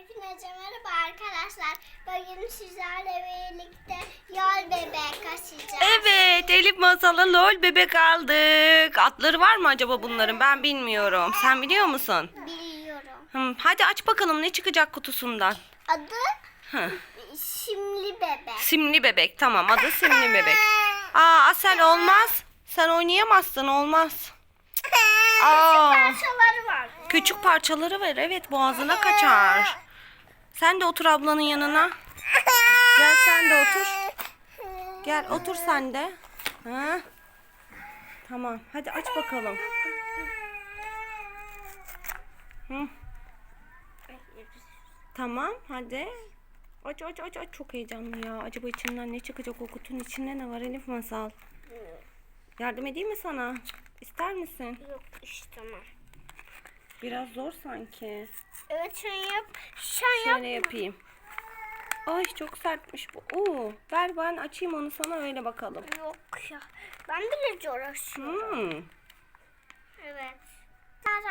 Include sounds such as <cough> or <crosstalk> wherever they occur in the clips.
Hepinize merhaba arkadaşlar. Bugün sizlerle birlikte yol bebek kaçacağız. Evet Elif masala lol bebek aldık. Atları var mı acaba bunların ben bilmiyorum. Sen biliyor musun? Biliyorum. Hmm, hadi aç bakalım ne çıkacak kutusundan. Adı Hı. Simli Bebek. Simli bebek tamam adı simli <laughs> bebek. Aa Asel olmaz. Sen oynayamazsın olmaz. Aa, Parçaları var. küçük parçaları ver evet boğazına kaçar. Sen de otur ablanın yanına. Gel sen de otur. Gel otur sen de. Ha? Tamam hadi aç bakalım. Hı. Tamam hadi. Aç aç aç aç çok heyecanlı ya. Acaba içinden ne çıkacak o kutunun içinde ne var Elif Masal? Yardım edeyim mi sana? İster misin? Yok işte tamam. Biraz zor sanki. Evet sen yap. Sen yap. Şöyle yapayım. Ay çok sertmiş bu. Oo, ver ben açayım onu sana öyle bakalım. Yok ya. Ben bile uğraşıyorum. Hmm. Evet.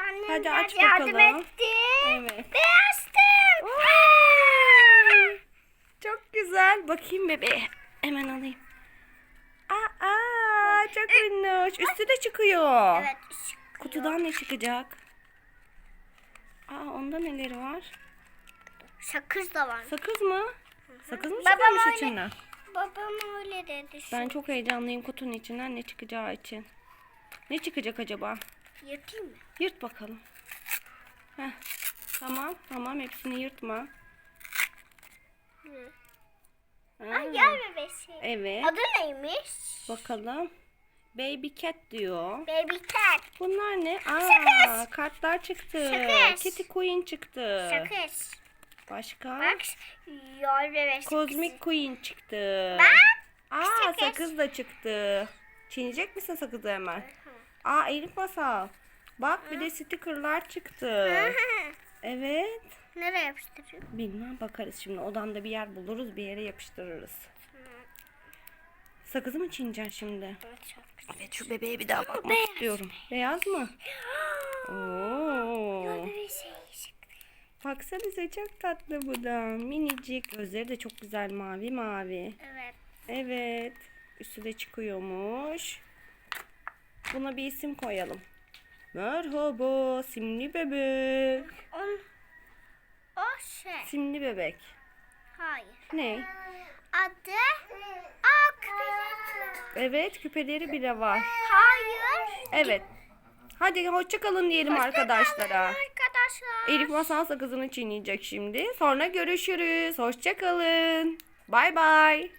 Annem Hadi aç yardım bakalım. etti. Evet. Beyazdım. Vay! <laughs> Çok güzel. Bakayım bebeğe. Hemen alayım. Aa, aa çok minnoş. Üstü de çıkıyor. Evet. ışık. Kutudan ne çıkacak? Aa onda neleri var? Sakız da var. Sakız mı? Sakız mı Babam çıkıyormuş öyle- içinden? Babam öyle dedi. Ben çok heyecanlıyım kutunun içinden ne çıkacağı için. Ne çıkacak acaba? Yırtayım mı? Yırt bakalım. Heh. Tamam tamam hepsini yırtma. Hı. Ha, Ay gel bebeği. Evet. Adı neymiş? Bakalım. Baby cat diyor. Baby cat. Bunlar ne? Aa, Sakız. kartlar çıktı. Sakız. Kitty Queen çıktı. Sakız. Başka? Bak yol bebek Cosmic Queen çıktı. Bak. Aa sakız. sakız da çıktı. Çiğneyecek misin sakızı hemen? Aa Elif Masal. Bak bir de stickerlar çıktı. Evet. Nereye yapıştırayım? Bilmem bakarız şimdi odanda bir yer buluruz bir yere yapıştırırız. Sakızı mı çiğneyeceksin şimdi? Evet. Evet şu bebeğe bir daha bakmak Beyaz. istiyorum. Beyaz mı? <gasps> Oo. Şey. Baksanıza çok tatlı bu da. Minicik. Gözleri de çok güzel mavi mavi. Evet. Evet. Üstü de çıkıyormuş. Buna bir isim koyalım. Merhaba simli bebek. On, o şey. Simli bebek. Hayır. Ne? Adı. Evet küpeleri bile var. Hayır. Evet. Hadi hoşça kalın diyelim arkadaşlara. Arkadaşlar. Elif masal sakızını çiğneyecek şimdi. Sonra görüşürüz. Hoşça kalın. Bay bay.